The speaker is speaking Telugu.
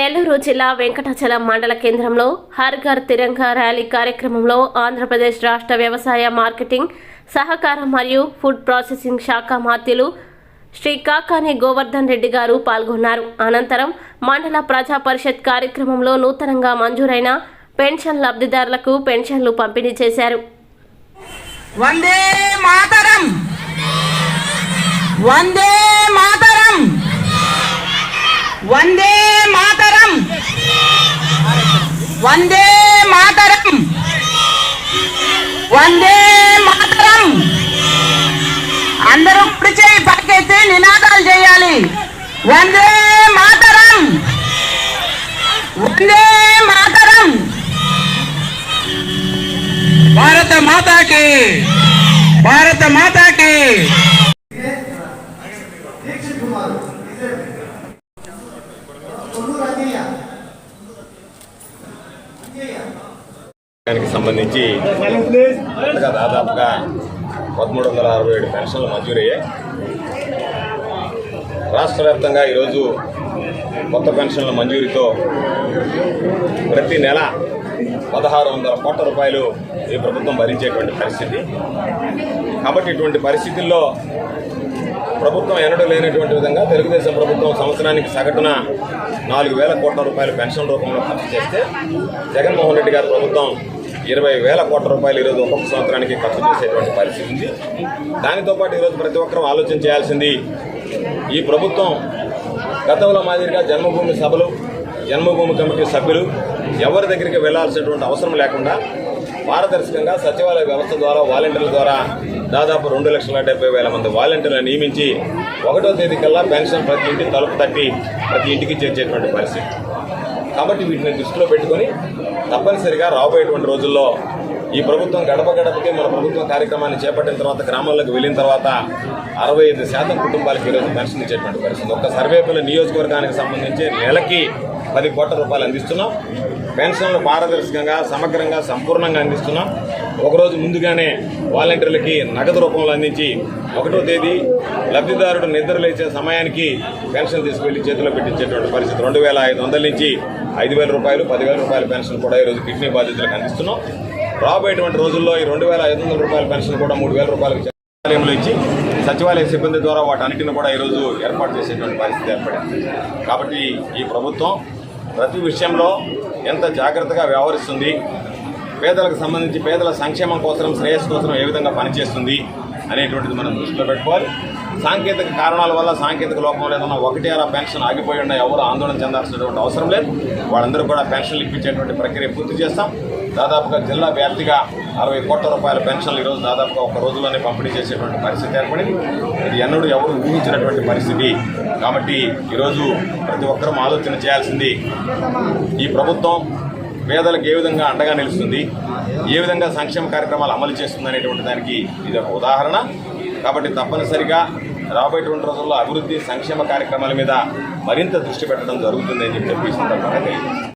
నెల్లూరు జిల్లా వెంకటాచలం మండల కేంద్రంలో హర్ ఘర్ తిరంగా ర్యాలీ కార్యక్రమంలో ఆంధ్రప్రదేశ్ రాష్ట్ర వ్యవసాయ మార్కెటింగ్ సహకారం మరియు ఫుడ్ ప్రాసెసింగ్ శాఖ మాత్యులు శ్రీ కాకాని గోవర్ధన్ రెడ్డి గారు పాల్గొన్నారు. అనంతరం మండల ప్రజా పరిషత్ కార్యక్రమంలో నూతనంగా మంజూరైన పెన్షన్ లబ్ధిదారులకు పెన్షన్లు పంపిణీ చేశారు. వందే మాతరం! వందే మాతరం! వందే మాతరం వందే మాతరం. వందే మాతరం. అందరూ కుడి చేయి పైకెత్తి నినాదాలు చేయాలి. వందే మాతరం. వందే మాతరం. భారత మాతాకి భారత మాతాకి దానికి సంబంధించి దాదాపుగా పదమూడు వందల అరవై ఏడు పెన్షన్లు మంజూరయ్యాయి. రాష్ట్ర వ్యాప్తంగా ఈరోజు కొత్త పెన్షన్ల మంజూరీతో ప్రతి నెల పదహారు వందల కోట్ల రూపాయలు ఈ ప్రభుత్వం భరించేటువంటి పరిస్థితి. కాబట్టి ఇటువంటి పరిస్థితుల్లో ప్రభుత్వం ఎన్నడూ లేనటువంటి విధంగా తెలుగుదేశం ప్రభుత్వం సంవత్సరానికి సగటున నాలుగు వేల కోట్ల రూపాయలు పెన్షన్ రూపంలో ఖర్చు చేస్తే జగన్మోహన్ రెడ్డి గారి ప్రభుత్వం ఇరవై వేల కోట్ల రూపాయలు ఈరోజు ఒక్కొక్క సంవత్సరానికి ఖర్చు చేసేటువంటి పరిస్థితి ఉంది. దానితో పాటు ఈరోజు ప్రతి ఒక్కరూ ఆలోచన చేయాల్సింది ఈ ప్రభుత్వం గతంలో మాదిరిగా జన్మభూమి సభలు జన్మభూమి కమిటీ సభ్యులు ఎవరి దగ్గరికి వెళ్ళాల్సినటువంటి అవసరం లేకుండా పారదర్శకంగా సచివాలయ వ్యవస్థ ద్వారా వాలంటీర్ల ద్వారా దాదాపు రెండు లక్షల డెబ్బై వేల మంది వాలంటీర్లను నియమించి ఒకటో తేదీ కల్లా పెన్షన్ ప్రతి ఇంటి తలుపు తట్టి ప్రతి ఇంటికి చేర్చేటువంటి పరిస్థితి. కాబట్టి వీటిని దృష్టిలో పెట్టుకొని తప్పనిసరిగా రాబోయేటువంటి రోజుల్లో ఈ ప్రభుత్వం గడప గడపకి మన ప్రభుత్వం కార్యక్రమాన్ని చేపట్టిన తర్వాత గ్రామాల్లోకి వెళ్ళిన తర్వాత అరవై ఐదు శాతం కుటుంబాలకు ఈరోజు పెన్షన్ ఇచ్చేటువంటి పరిస్థితి. ఒక్క సర్వేపల్లి నియోజకవర్గానికి సంబంధించి నెలకి పది కోట్ల రూపాయలు అందిస్తున్నాం. పెన్షన్లు పారదర్శకంగా సమగ్రంగా సంపూర్ణంగా అందిస్తున్నాం. ఒకరోజు ముందుగానే వాలంటీర్లకి నగదు రూపంలో అందించి ఒకటో తేదీ లబ్ధిదారుడు నిద్ర లేచే సమయానికి పెన్షన్ తీసుకువెళ్ళి చేతిలో పెట్టించేటువంటి పరిస్థితి. రెండు వేల ఐదు వందల నుంచి ఐదు వేల రూపాయలు పదివేల రూపాయల పెన్షన్ కూడా ఈరోజు కిడ్నీ బాధితులకు అందిస్తున్నాం రాబోయేటువంటి రోజుల్లో ఈ రెండు వేల ఐదు వందల రూపాయల పెన్షన్ కూడా మూడు వేల రూపాయలకు సచివాలయంలో ఇచ్చి సచివాలయ సిబ్బంది ద్వారా వాటన్నిటిని కూడా ఈరోజు ఏర్పాటు చేసేటువంటి పరిస్థితి ఏర్పడింది. కాబట్టి ఈ ప్రభుత్వం ప్రతి విషయంలో ఎంత జాగ్రత్తగా వ్యవహరిస్తుంది పేదలకు సంబంధించి పేదల సంక్షేమం కోసం శ్రేయస్సు కోసం ఏ విధంగా పనిచేస్తుంది అనేటువంటిది మనం దృష్టిలో పెట్టుకోవాలి. సాంకేతిక కారణాల వల్ల సాంకేతిక లోపం లేదన్నా ఒకటి అలా పెన్షన్ ఆగిపోయి ఉన్న ఎవరు ఆందోళన చెందాల్సినటువంటి అవసరం లేదు. వాళ్ళందరూ కూడా పెన్షన్లు ఇప్పించేటువంటి ప్రక్రియ పూర్తి చేస్తాం. దాదాపుగా జిల్లా వ్యాప్తిగా అరవై కోట్ల రూపాయల పెన్షన్లు ఈరోజు దాదాపుగా ఒక రోజులోనే పంపిణీ చేసేటువంటి పరిస్థితి ఏర్పడింది. ఇది ఎన్నడూ ఎవరు ఊహించినటువంటి పరిస్థితి. కాబట్టి ఈరోజు ప్రతి ఒక్కరూ ఆలోచన చేయాల్సింది ఈ ప్రభుత్వం పేదలకు ఏ విధంగా అండగా నిలుస్తుంది ఏ విధంగా సంక్షేమ కార్యక్రమాలు అమలు చేస్తుంది అనేటువంటి దానికి ఇది ఒక ఉదాహరణ. కాబట్టి తప్పనిసరిగా రాబోయేటువంటి రోజుల్లో అభివృద్ధి సంక్షేమ కార్యక్రమాల మీద మరింత దృష్టి పెట్టడం జరుగుతుంది అని చెప్పి సందర్భంగా